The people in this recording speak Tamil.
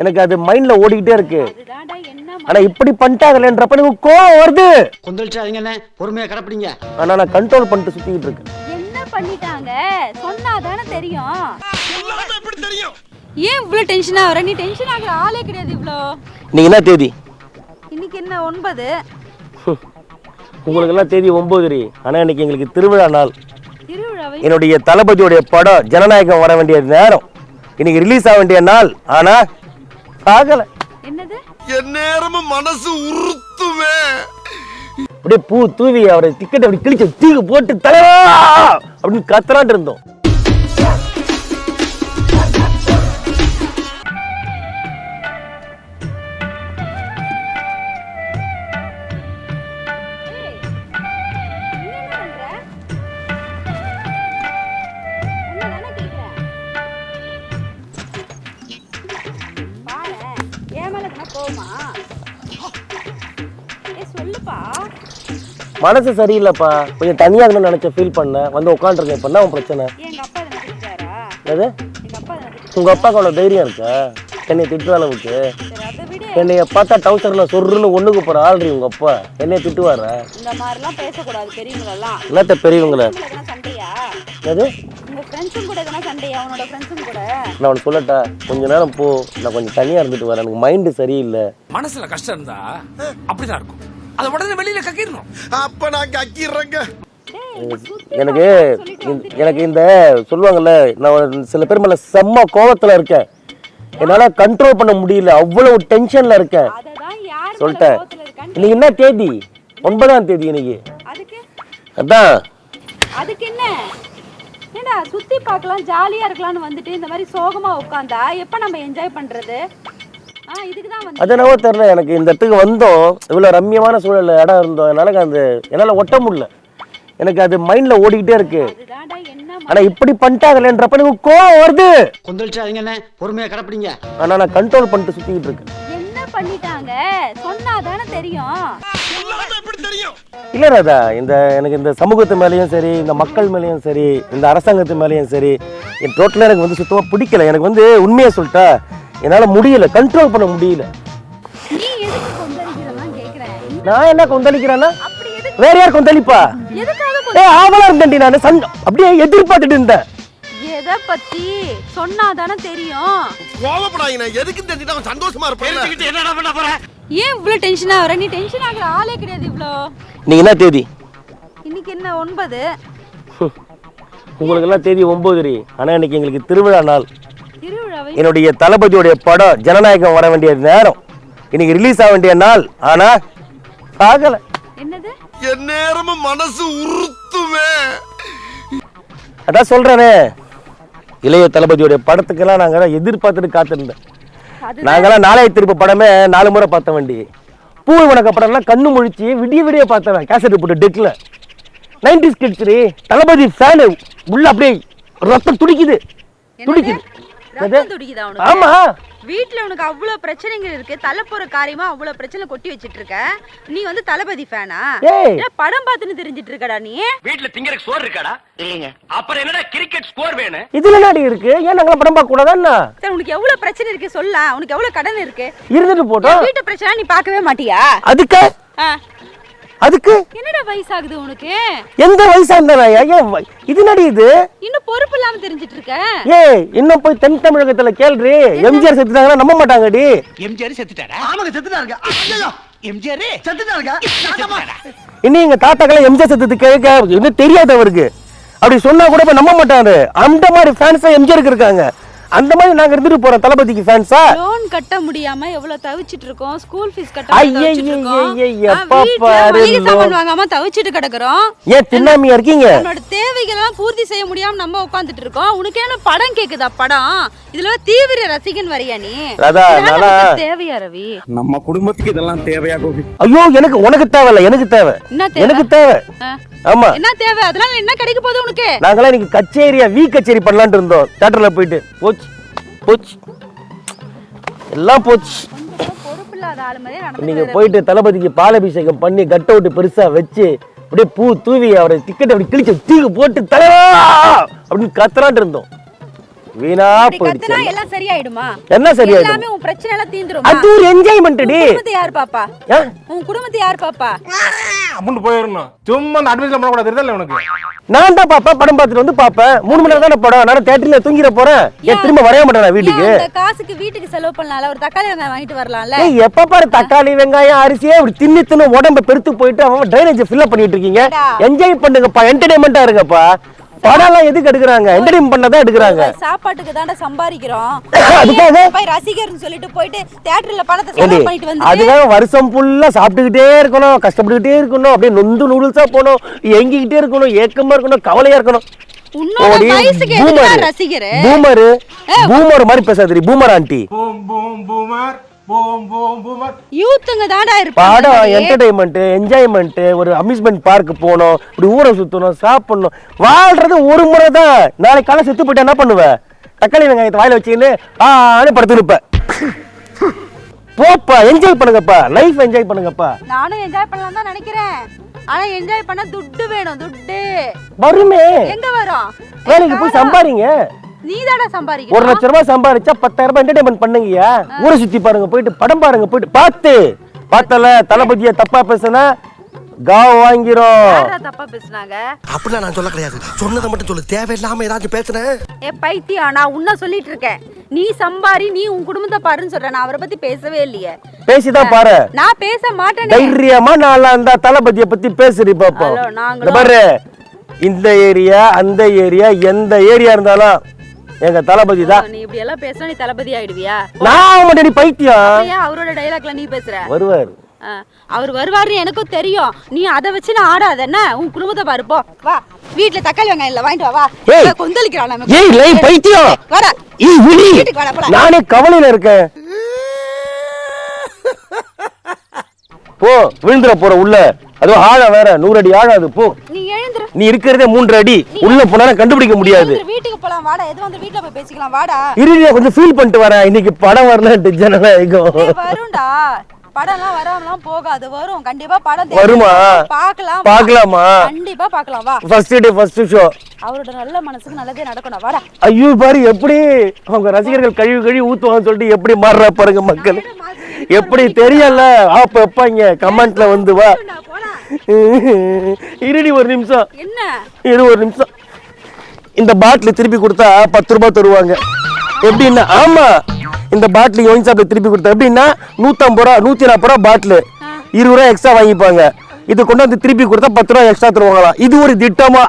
எனக்கு அது மைண்ட்ல ஓடிக்கிட்டே இருக்கு. அதுதான்டா என்ன ஆனா இப்படி பண்ணிட்டாங்களேன்றப்ப எனக்கு கோவம் வருது. கொந்தளிச்சாதீங்க பொறுமையா கிடப்பிடிங்க. ஆனா நான் கண்ட்ரோல் பண்ணிட்டு சுத்திக்கிட்டு இருக்கேன். என்ன பண்ணிட்டாங்க? சொன்னா தானே தெரியும்? ஏன் இவ்வளோ டென்ஷன் ஆகுற நீ டென்ஷன் ஆகுற ஆளே கிடையாது இவ்வளோ நீங்க என்ன தேதி? இன்னைக்கு என்ன ஒன்பது? உங்களுக்கு எல்லாம் தேதி ஒன்பது ஆனா இன்னைக்கு எங்களுக்கு திருவிழா நாள். என்னுடைய தளபதியுடைய படம் ஜனநாயகம் வர வேண்டிய நேரம். இன்னைக்கு ரிலீஸ் ஆக வேண்டிய நாள். ஆனா ஆகல என்னது? எந்நேரமும் மனசு உறுத்துமே. அப்படியே பூ தூவி அவரை டிக்கெட் அப்படி கிழிச்சு தூக்கி போட்டு தலைவா! அப்படின்னு கத்தலாட்டு இருந்தோம். என்ன கோவமா ஏ சொல்லுப்பா. மனசு சரியில்லைப்பா. கொஞ்சம் தனியா இருக்கணும்னு நினைச்ச ஃபீல் பண்ணேன் வந்து உட்காந்துருக்கேன் இப்ப என்ன உன் பிரச்சனை? எங்க அப்பா என்ன திட்டாரா எது எங்க அப்பா என்ன திட்டாரா உங்க அப்பாவுக்கு அவ்வளவு தைரியம் இருக்கா? என்னை திட்டுற அளவுக்கு. அதை விட. என்னைய பார்த்தா டவுசர்ல சொருன்னு ஒண்ணுக்கு போற ஆள்றி உங்க அப்பா. என்னைய திட்டுவாரா? இந்த மாதிரிலாம் பேசக்கூடாது பெரியவங்களெல்லாம். என்னத்த பெரியவங்கள? உங்களை சண்டையா? எது ஃப்ரெண்ட்ஸும் கூட எதனா சண்டையா? உன்னோட ஃப்ரெண்ட்ஸும் கூட? நான் உனக்கு சொல்லட்டா கொஞ்ச நேரம் போ. நான் கொஞ்சம் தனியா இருந்துட்டு வரேன். எனக்கு மைண்டு சரியில்லை. மனசுல கஷ்டம் இருந்தா அப்படிதான் இருக்கும். அதை உடனே வெளியில கக்கிடணும் அப்ப நான் கக்கிடுறேங்க எனக்கு இந்த- எனக்கு இந்த சொல்லுவாங்கல்ல நான் ஒரு சில பேர் மேல செம்ம கோவத்துல இருக்கேன். என்னால கண்ட்ரோல் பண்ண முடியல. அவ்வளவு டென்ஷன்ல இருக்கேன். அததான் யார் மேல சொல்லிட்டேன். கோவத்துல இருக்கான்னு இன்னைக்கு என்ன தேதி? ஒன்பதாம் தேதி இன்னைக்கு. அதுக்கு? அதான். அதுக்கு என்ன? ஏடா சுத்தி பார்க்கலாம் ஜாலியா இருக்கலாம்னு வந்துட்டு இந்த மாதிரி சோகமா உட்காந்தா எப்ப நம்ம என்ஜாய் பண்றது? ஆ இதுக்கு தான் வந்து அது என்னவோ தெரியல எனக்கு இந்த இடத்துக்கு வந்தோம். இவ்வளோ ரம்மியமான சூழல்ல இடம் இருந்தோம். என்னால அந்த என்னால் ஒட்ட முடியல. எனக்கு அது மைண்ட்ல ஓடிக்கிட்டே இருக்கு. அதுதான்டா என்ன ஆனா இப்படி பண்ணிட்டாங்களேன்றப்ப எனக்கு கோவம் வருது. கொந்தளிச்சாதீங்க என்ன பொறுமையா கிடப்பிடிங்க. ஆனா நான் கண்ட்ரோல் பண்ணிட்டு சுத்திக்கிட்டு இருக்கேன். என்ன பண்ணிட்டாங்க? சொன்னா தானே தெரியும் தெரியும். இல்ல ராதா இந்த எனக்கு இந்த சமூகத்து மேலேயும் சரி இந்த மக்கள் மேலேயும் சரி இந்த அரசாங்கத்து மேலேயும் சரி என் டோட்டலாக எனக்கு வந்து சுத்தமா பிடிக்கல. எனக்கு வந்து உண்மையை சொல்லிட்டா என்னால முடியல கண்ட்ரோல் பண்ண முடியல. நான் என்ன கொந்தளிக்கிறேன்னா? வேற யார் கொந்தளிப்பா? ஏ ஆவலா இருந்தேன்டி நான் சண்டை அப்படியே எதிர்பார்த்துட்டு இருந்தேன். எதை பத்தி சொன்னா தானே தெரியும். கோவப்படாதீங்க எதுக்கு தெரிஞ்சுட்டு அவன் சந்தோஷமா இருப்பான் என்னடா பண்ண போற? ஏன் இவ்வளோ டென்ஷன் ஆகுற நீ டென்ஷன் ஆகுற ஆளே கிடையாது இவ்வளோ நீங்க என்ன தேதி? இன்னைக்கு என்ன ஒன்பது? உங்களுக்கு எல்லாம் தேதி ஒன்பது ஆனா இன்னைக்கு எங்களுக்கு திருவிழா நாள். திருவிழாவை? என்னுடைய தளபதியுடைய படம் ஜனநாயகம் வர வேண்டிய நேரம். இன்னைக்கு ரிலீஸ் ஆக வேண்டிய நாள். ஆனா ஆகல. என்னது? எந்நேரமும் மனசு உறுத்துமே. அதான் சொல்றேனே. இளைய தளபதியுடைய படத்துக்கெல்லாம் நாங்க எதிர்பார்த்துட்டு காத்திருந்தேன் நாங்கெல்லாம் நாளைய திருப்பு படமே நாலு முறை பார்த்த வண்டி. பூ உனக்கு படம்லாம் கண்ணு முழிச்சு விடிய விடிய பார்த்தவன். கேசட் போட்டு டெக்கில் நைன்டிஸ் கிட்ஸ் தளபதி ஃபேனு உள்ள அப்படியே ரத்தம் துடிக்குது. துடிக்குது. ஆமா. வீட்ல உனக்கு அவ்வளவு பிரச்சனைகள் இருக்கு. தலை போற காரியமா அவ்வளவு பிரச்சனை கொட்டி வச்சிட்டு இருக்க நீ வந்து தளபதி ஃபேனா. படம் பார்த்துன்னு தெரிஞ்சிட்டு இருக்கடா நீ இருக்காடா? இல்லைங்க. அப்புறம் என்னடா கிரிக்கெட் ஸ்கோர் வேணும் இதுல இருக்கு? ஏன் நாங்களாம் படம் பார்க்க கூடாதா சரி உனக்கு எவ்வளவு பிரச்சனை இருக்கு? சொல்ல உனக்கு எவ்வளவு கடன் இருக்கு? இருந்துட்டு போட்டோம். வீட்டு பிரச்சனை நீ பார்க்கவே மாட்டியா? அதுக்கு? அதுக்கு? என்னடா வயசாகுது உனக்கு? எந்த வயசா இருந்தா ஏன் வ- இது நடி இது? இன்னும் பொறுப்பு இல்லாம தெரிஞ்சிட்டு இருக்க? ஏய் இன்னும் போய் தென் தமிழகத்துல கேள்றி. எம்ஜிஆர் செத்துட்டாங்கன்னா நம்ப மாட்டாங்கடி. எம்ஜிஆர் செத்துட்டாரா? ஆமாங்க செத்துட்டாருங்க. ஐயோ எம்ஜிஆர்? செத்துட்டாருங்க. இன்னும் எங்க தாத்தாக்கெல்லாம் எம்ஜிஆர் செத்தது கேட்க இன்னும் தெரியாது அவருக்கு. அப்படி சொன்னா கூட இப்ப நம்ப மாட்டாரு. அந்த மாதிரி ஃபேன்ஸா எம்ஜிஆருக்கு இருக்காங்க. அந்த மாதிரி நாங்க இருந்துட்டு போறோம் தளபதிக்கு ஃபேன்ஸா லோன் கட்ட முடியாம எவ்வளவு தவிச்சிட்டு இருக்கோம்? ஸ்கூல் ஃபீஸ் கட்ட ஐயே, தவிச்சிட்டு இருக்கோம். ஐயே, வீட்ல பாரு. சாமான் வாங்காம தவிச்சிட்டு கிடக்குறோம். ஏன் தின்னாமியா இருக்கீங்க? நம்மளோட தேவைகள் எல்லாம் பூர்த்தி செய்ய முடியாம நம்ம உட்கார்ந்துட்டு இருக்கோம். உனக்கு என்ன படம் கேக்குதா? படம். இதுல தீவிர ரசிகன் வரியா நீ? தேவையா ரவி? நம்ம குடும்பத்துக்கு இதெல்லாம் தேவையா கோபி? ஐயோ எனக்கு உனக்கு தேவையில்ல எனக்கு தேவை. என்ன தேவை? எனக்கு தேவை. ஆமா. என்ன தேவை? அதனால என்ன கிடைக்க போகுது உனக்கு? நாங்களாம் இன்னைக்கு கச்சேரியா வீ கச்சேரி பண்ணலாம்னு இருந்தோம். தேட்டர்ல போயிட்டு. போச்சு. போச்சு. எல்லாம் போச்சு. நீங்க போயிட்டு தளபதிக்கு பாலாபிஷேகம் பண்ணி கட் அவுட் பெருசா வச்சு அப்படியே பூ தூவி அவரை டிக்கெட் அப்படி கிழிச்சு தூக்கி போட்டு தலைவா அப்படின்னு கத்தலாட்டு இருந்தோம். வீணா போயிடுச்சு எல்லாம். சரியாயிடுமா? என்ன சரியாயிடும்? எல்லாமே உன் பிரச்சனை எல்லாம் தீந்துருமா? அது ஒரு என்ஜாய்மெண்ட் உன் டி குடும்பத்தை யார் பாப்பா? உன் குடும்பத்தை யார் பாப்பா? அப்படின்னு போயிடணும் சும்மா அந்த அட்வைஸ்ல பண்ணக்கூடாது தெரியல உனக்கு? நான் தான் பாப்பேன் படம் பார்த்துட்டு வந்து பாப்பேன். மூணு மணி நேரம் தானே படம்? நான் தேட்டர்ல தூங்கிட போறேன். ஏன் திரும்ப வரைய மாட்டேன் வீட்டுக்கு? அந்த காசுக்கு வீட்டுக்கு செலவு பண்ணலாம்ல? ஒரு தக்காளி வெங்காயம் வாங்கிட்டு வரலாம்ல? ஏய் எப்ப பாரு தக்காளி வெங்காயம் அரிசியே இப்படி தின்னு தின்னு உடம்ப பெருத்து போயிட்டு அவன் ட்ரைனேஜ் ஃபில்அப் பண்ணிட்டு இருக்கீங்க. என்ஜாய் பண்ணுங்கப்பா என்டர்டைன்மெண்டா இருங்கப்பா. படம் எல்லாம் எதுக்கு எடுக்கிறாங்க? என்டர்டைன் பண்ணதான் எடுக்கிறாங்க? சாப்பாட்டுக்கு தாண்டா சம்பாதிக்கிறோம். அதுக்காக? போய் ரசிகர்னு சொல்லிட்டு போயிட்டு தியேட்டர்ல பணத்தை செலவு பண்ணிட்டு வந்து அதுக்காக வருஷம் ஃபுல்லா சாப்பிட்டுக்கிட்டே இருக்கணும் கஷ்டப்பட்டுக்கிட்டே இருக்கணும் அப்படியே நொந்து நூடுல்ஸா போகணும் எங்கிக்கிட்டே இருக்கணும் ஏக்கமா இருக்கணும் கவலையா இருக்கணும். ரசிகர்? boomer, boomer மாதிரி பேசாதீரி boomer aunty. Boomer boom boom boomer யூத்துங்க தாண்டா இருப்பாங்க. படம் மாதிரி. என்டர்டைன்மெண்ட் என்ஜாய்மெண்ட் ஒரு அம்யூஸ்மெண்ட் பார்க் போகணும் இப்படி ஊரை சுத்தணும் சாப்பிடணும். வாழ்றது ஒரு முறை தான். நாளைக்கு காலை செத்து போயிட்டா என்ன பண்ணுவ? தக்காளி வெங்காயத்தை வாயில வச்சுக்கின்னு ஆனு படுத்து இருப்ப. போப்பா என்ஜாய் பண்ணுங்கப்பா. லைஃப் என்ஜாய் பண்ணுங்கப்பா. நானும் என்ஜாய் பண்ணலாம் தான் நினைக்கிறேன். ஆனா என்ஜாய் பண்ண துட்டு வேணும் துட்டு. வருமே. எங்க வரும்? வேலைக்கு போய் சம்பாதிங்க நீ தானா ஒரு லட்ச ரூபாய் சம்பாதிச்சா பத்தாயிரம் ரூபாய் என்டர்டைன்மெண்ட் பண்ணுங்கய்யா. ஊரை சுத்தி பாருங்க போயிட்டு படம் பாருங்க போயிட்டு பார்த்து. பார்த்தல தளபதியை தப்பா பேசுனா காவ வாங்கிரும். யாரா தப்பா பேசுனாங்க? அப்படிலாம் நான் சொல்ல கிடையாது. சொன்னதை மட்டும் சொல்லு. தேவையில்லாம ஏதாச்சும் பேசுனேன் ஏ பைத்தியம் நான் உன்ன சொல்லிட்டு இருக்கேன். நீ சம்பாரி நீ உன் குடும்பத்தை பாருன்னு சொல்ற. நான் அவரை பத்தி பேசவே இல்லையே. பேசிதான் பாரு. நான் பேச மாட்டேனே. தைரியமா நாளா இருந்தா தளபதியை பத்தி பேசுறி பாப்போம். பாரு. இந்த ஏரியா அந்த ஏரியா எந்த ஏரியா இருந்தாலும் எங்க தளபதி தான். நீ இப்படி எல்லாம் பேசினா நீ தளபதி ஆயிடுவியா? நான் மட்டும் பைத்தியம். ஏன் அவரோட டைலாக்ல நீ பேசுற. வருவார். அவர் வருவாருன்னு எனக்கும் தெரியும். நீ அதை வச்சு நான் ஆடாத என்ன? உன் குடும்பத்தை பாரு போ. வா. வீட்ல தக்காளி வெங்காயம் இல்ல வாங்கிட்டு வா வா. கொந்தளிக்கிறான் நமக்கு. ஏய் லை பைத்தியம். வாடா. ஏய். நானே கவலையில இருக்கேன். போ விழுந்துற போற உள்ள. அதுவும் ஆழம் வேற நூறு அடி ஆழம் அது போ. நீ எழுந்துரு. நீ இருக்கிறதே மூன்று அடி. உள்ள போனா கண்டுபிடிக்க முடியாது. வீட்டுக்கு போலாம் வாடா. எது வந்து வீட்ல போய் பேசிக்கலாம் வாடா. இறுதியா கொஞ்சம் ஃபீல் பண்ணிட்டு வரேன். இன்னைக்கு படம் வரலன்ட்டு ஜனநாயகம் ஏய், வரும்டா. படம்லாம் வராமலாம் போகாது. வரும். கண்டிப்பா படம் வருமா? பார்க்கலாம் வா. பார்க்கலாமா? கண்டிப்பா பார்க்கலாம் வா. ஃபர்ஸ்ட் டே ஃபர்ஸ்ட் ஷோ அவரோட நல்ல மனசுக்கு நல்லதே நடக்கணும். வாடா. ஐயோ பாரு எப்படி? அவங்க ரசிகர்கள் கழுவி கழுவி ஊத்துவாங்கன்னு சொல்லிட்டு எப்படி மாறுறா பாருங்க மக்கள். எப்படி தெரியல? ஆப்ப வைப்பாங்க. கமெண்ட்ல வந்து வா. இருடி ஒரு நிமிஷம். என்ன? இரு ஒரு நிமிஷம். இந்த பாட்டில் திருப்பி கொடுத்தா பத்து ரூபாய் தருவாங்க. எப்படின்னா ஆமா. இந்த பாட்டில் ஒயின் ஷாப்ல திருப்பி கொடுத்தா எப்படின்னா நூத்தம்பது ரூபா நூத்தி நாற்பது ரூபா பாட்டில். இருபது ரூபா எக்ஸ்ட்ரா வாங்கிப்பாங்க. இது கொண்டு வந்து திருப்பி கொடுத்தா பத்து ரூபா எக்ஸ்ட்ரா தருவாங்களாம். இது ஒரு திட்டமா?